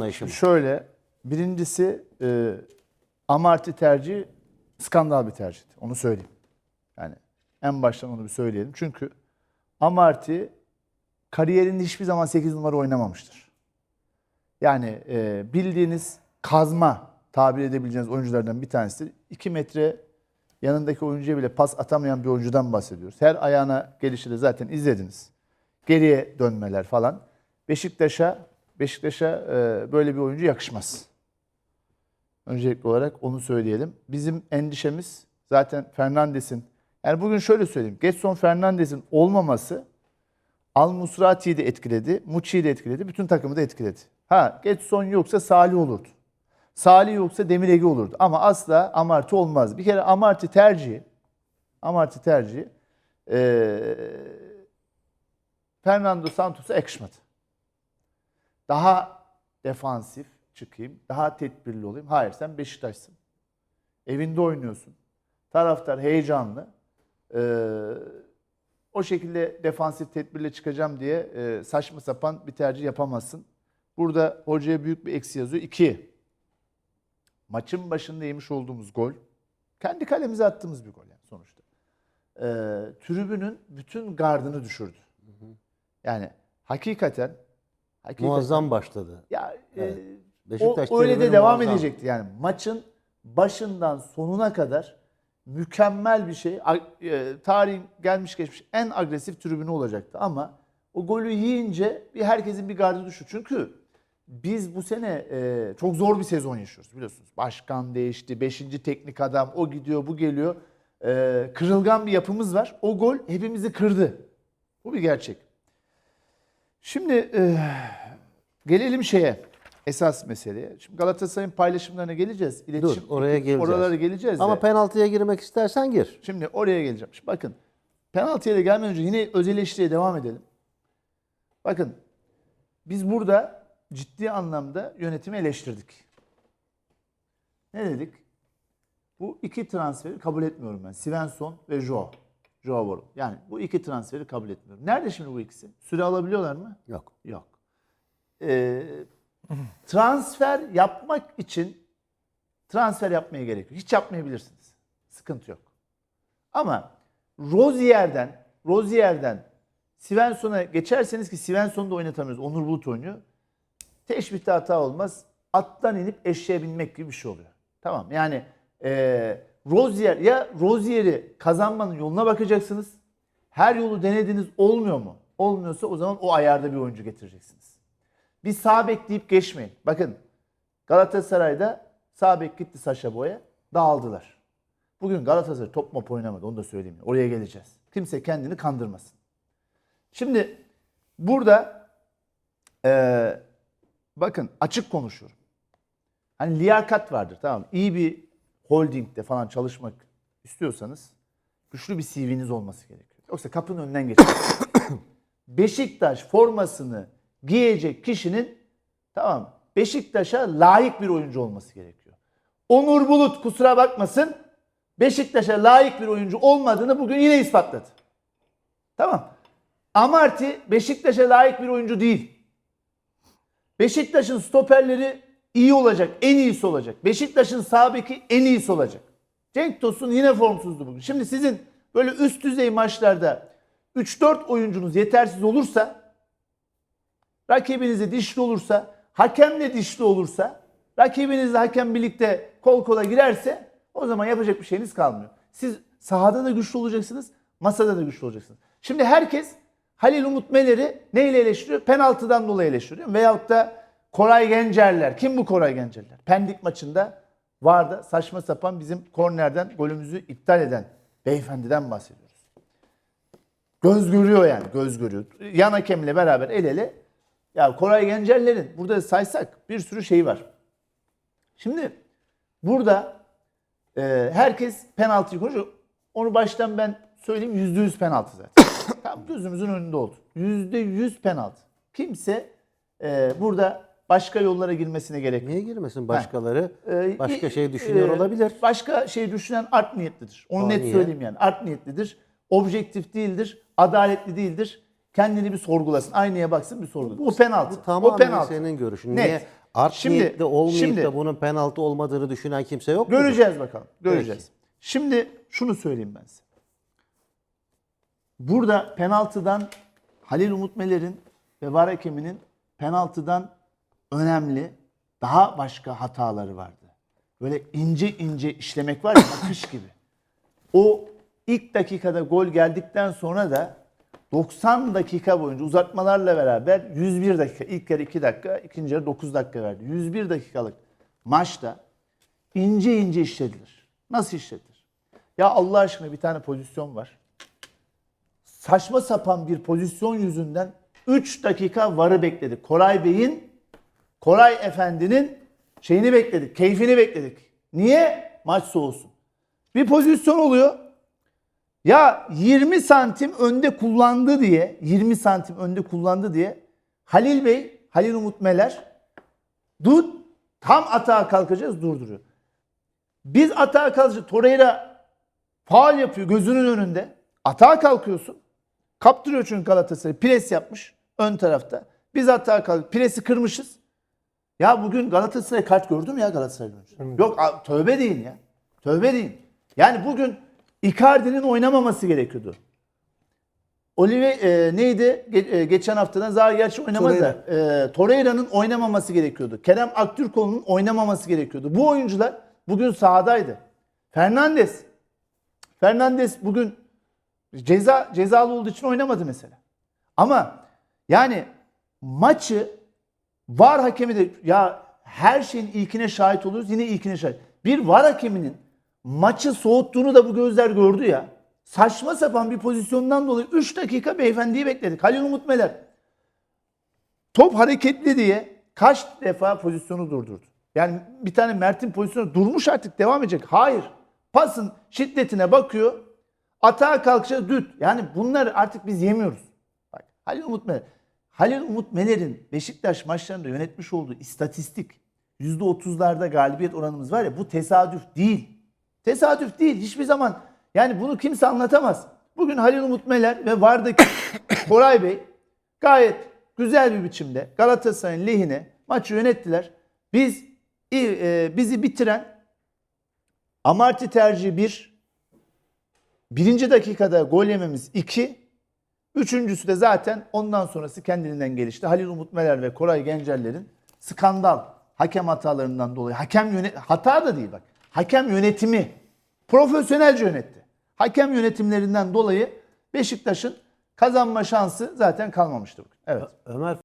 anlayışı? Şöyle, birincisi e, Amarty tercihi skandal bir tercihti. Onu söyleyeyim. Yani en baştan onu bir söyleyelim. Çünkü Amarty kariyerinde hiçbir zaman 8 numara oynamamıştır. Yani e, bildiğiniz kazma tabir edebileceğiniz oyunculardan bir tanesidir. 2 metre yanındaki oyuncuya bile pas atamayan bir oyuncudan bahsediyoruz. Her ayağına gelişi de zaten izlediniz. Geriye dönmeler falan. Beşiktaş'a Beşiktaş'a e, böyle bir oyuncu yakışmaz. Öncelikli olarak onu söyleyelim. Bizim endişemiz zaten Fernandes'in yani bugün şöyle söyleyeyim. Getson Fernandes'in olmaması Al Musrati'yi de etkiledi, Muçi'yi de etkiledi, bütün takımı da etkiledi. Ha Getson yoksa Salih olurdu. Salih yoksa Demir Ege olurdu. Ama asla Amarty olmaz. Bir kere Amarty tercihi Amarty tercihi eee Fernando Santos'a yakışmadı. Daha defansif çıkayım, daha tedbirli olayım. Hayır sen Beşiktaş'sın. Evinde oynuyorsun. Taraftar heyecanlı. Ee, o şekilde defansif tedbirle çıkacağım diye e, saçma sapan bir tercih yapamazsın. Burada hocaya büyük bir eksi yazıyor. İki, maçın başında yemiş olduğumuz gol, kendi kalemize attığımız bir gol yani sonuçta. Ee, tribünün bütün gardını düşürdü. Yani hakikaten, hakikaten Muazzam başladı. ya e, Beşiktaş o, öyle de devam muazzam. edecekti yani. Maçın başından sonuna kadar mükemmel bir şey. E, tarihin gelmiş geçmiş en agresif tribünü olacaktı ama o golü yiyince bir herkesin bir gardı düştü. Çünkü biz bu sene e, çok zor bir sezon yaşıyoruz biliyorsunuz. Başkan değişti, beşinci teknik adam, o gidiyor, bu geliyor. E, kırılgan bir yapımız var. O gol hepimizi kırdı. Bu bir gerçek. Şimdi e, gelelim şeye, esas meseleye. Şimdi Galatasaray'ın paylaşımlarına geleceğiz. İletişim, Dur, oraya geleceğiz. Oralara geleceğiz Ama de. penaltıya girmek istersen gir. Şimdi oraya geleceğim. Şimdi bakın penaltıya da gelmeden önce yine öz eleştiriye devam edelim. Bakın biz burada ciddi anlamda yönetimi eleştirdik. Ne dedik? Bu iki transferi kabul etmiyorum ben. Svensson ve Joao. Joao Boro. Yani bu iki transferi kabul etmiyorum. Nerede şimdi bu ikisi? Süre alabiliyorlar mı? Yok. Yok. Ee, transfer yapmak için transfer yapmaya gerek yok. Hiç yapmayabilirsiniz. Sıkıntı yok. Ama Rozier'den Rozier'den Svensson'a geçerseniz ki Svensson'u da oynatamıyoruz. Onur Bulut oynuyor. Teşbihte hata olmaz. Attan inip eşeğe binmek gibi bir şey oluyor. Tamam yani e, Rozier ya Rozier'i kazanmanın yoluna bakacaksınız. Her yolu denediniz olmuyor mu? Olmuyorsa o zaman o ayarda bir oyuncu getireceksiniz. Bir sağ bek deyip geçmeyin. Bakın Galatasaray'da sağ bek gitti Saşa Boya dağıldılar. Bugün Galatasaray top mop oynamadı onu da söyleyeyim. Oraya geleceğiz. Kimse kendini kandırmasın. Şimdi burada eee, bakın açık konuşuyorum. Hani liyakat vardır tamam? İyi bir holdingde falan çalışmak istiyorsanız güçlü bir CV'niz olması gerekiyor. Yoksa kapının önünden geçer. Beşiktaş formasını giyecek kişinin tamam? Beşiktaş'a layık bir oyuncu olması gerekiyor. Onur Bulut kusura bakmasın Beşiktaş'a layık bir oyuncu olmadığını bugün yine ispatladı. Tamam. Amarty Beşiktaş'a layık bir oyuncu değil. Beşiktaş'ın stoperleri iyi olacak, en iyisi olacak. Beşiktaş'ın sağ beki en iyisi olacak. Cenk Tosun yine formsuzdu bugün. Şimdi sizin böyle üst düzey maçlarda 3-4 oyuncunuz yetersiz olursa, rakibinizle dişli olursa, hakemle dişli olursa, rakibinizle hakem birlikte kol kola girerse o zaman yapacak bir şeyiniz kalmıyor. Siz sahada da güçlü olacaksınız, masada da güçlü olacaksınız. Şimdi herkes Halil Umut Meler'i neyle eleştiriyor? Penaltıdan dolayı eleştiriyor. Veyahut da Koray Gencerler. Kim bu Koray Gencerler? Pendik maçında vardı saçma sapan bizim kornerden golümüzü iptal eden beyefendiden bahsediyoruz. Göz görüyor yani göz görüyor. Yan hakemle beraber el ele. Ya Koray Gencerler'in burada saysak bir sürü şey var. Şimdi burada e, herkes penaltıyı konuşuyor. Onu baştan ben söyleyeyim yüzde yüz penaltı zaten. Tam gözümüzün önünde oldu. Yüzde yüz penaltı. Kimse e, burada başka yollara girmesine gerek yok. Niye girmesin başkaları? Ee, Başka i- şey düşünüyor e, olabilir. Başka şey düşünen art niyetlidir. Onu O net niye? söyleyeyim yani. Art niyetlidir. Objektif değildir. Adaletli değildir. Kendini bir sorgulasın. Aynaya baksın bir sorgulasın. O penaltı. Bu tamamen o penaltı. senin görüşün. Net. Niye Art Şimdi- niyetli olmayıp şimdi- da bunun penaltı olmadığını düşünen kimse yok mu? Göreceğiz bakalım. Göreceğiz. Şimdi şunu söyleyeyim ben size. Burada penaltıdan Halil Umut Meler'in ve VAR hakeminin penaltıdan önemli daha başka hataları vardı. Böyle ince ince işlemek var ya akış gibi. O ilk dakikada gol geldikten sonra da 90 dakika boyunca uzatmalarla beraber 101 dakika, ilk yarı 2 dakika, ikinci yarı 9 dakika verdi. 101 dakikalık maçta ince ince işledilir. Nasıl işledilir? Ya Allah aşkına bir tane pozisyon var. Saçma sapan bir pozisyon yüzünden 3 dakika varı bekledik. Koray Bey'in, Koray Efendi'nin şeyini bekledik, keyfini bekledik. Niye? Maç soğusun. Bir pozisyon oluyor. Ya 20 santim önde kullandı diye, 20 santim önde kullandı diye Halil Bey, Halil Umut Meler dur tam atağa kalkacağız durduruyor. Biz atağa kalkacağız. Torreira faal yapıyor gözünün önünde. Atağa kalkıyorsun. Kaptırıyor çünkü Galatasaray. Pres yapmış ön tarafta. Biz atağa kalk. Presi kırmışız. Ya bugün Galatasaray kart gördü mü ya Galatasaray oyuncusu? Yok tövbe deyin ya. Tövbe deyin. Yani bugün Icardi'nin oynamaması gerekiyordu. Olive e, neydi? Ge- e, geçen haftadan Zaha gerçi oynamadı. da. E, Torreira'nın oynamaması gerekiyordu. Kerem Aktürkoğlu'nun oynamaması gerekiyordu. Bu oyuncular bugün sahadaydı. Fernandes. Fernandes bugün ceza cezalı olduğu için oynamadı mesela. Ama yani maçı VAR hakemi de ya her şeyin ilkine şahit oluyoruz. Yine ilkine şahit. Bir VAR hakeminin maçı soğuttuğunu da bu gözler gördü ya. Saçma sapan bir pozisyondan dolayı 3 dakika beyefendiyi bekledik. Halil Umut Meler top hareketli diye kaç defa pozisyonu durdurdu. Yani bir tane Mert'in pozisyonu durmuş artık devam edecek. Hayır. Pasın şiddetine bakıyor. Atağa kalkacak düt. Yani bunları artık biz yemiyoruz. Bak Halil Umut Meler. Halil Umut Meler'in Beşiktaş maçlarında yönetmiş olduğu istatistik %30'larda galibiyet oranımız var ya bu tesadüf değil. Tesadüf değil. Hiçbir zaman yani bunu kimse anlatamaz. Bugün Halil Umut Meler ve Vardaki Koray Bey gayet güzel bir biçimde Galatasaray'ın lehine maçı yönettiler. Biz e, bizi bitiren Amarty tercihi 1, birinci dakikada gol yememiz 2, üçüncüsü de zaten ondan sonrası kendiliğinden gelişti. Halil Umut Meler ve Koray Gencerler'in skandal hakem hatalarından dolayı hakem yönet hata da değil bak. Hakem yönetimi profesyonelce yönetti. Hakem yönetimlerinden dolayı Beşiktaş'ın kazanma şansı zaten kalmamıştı bugün. Evet. Ömer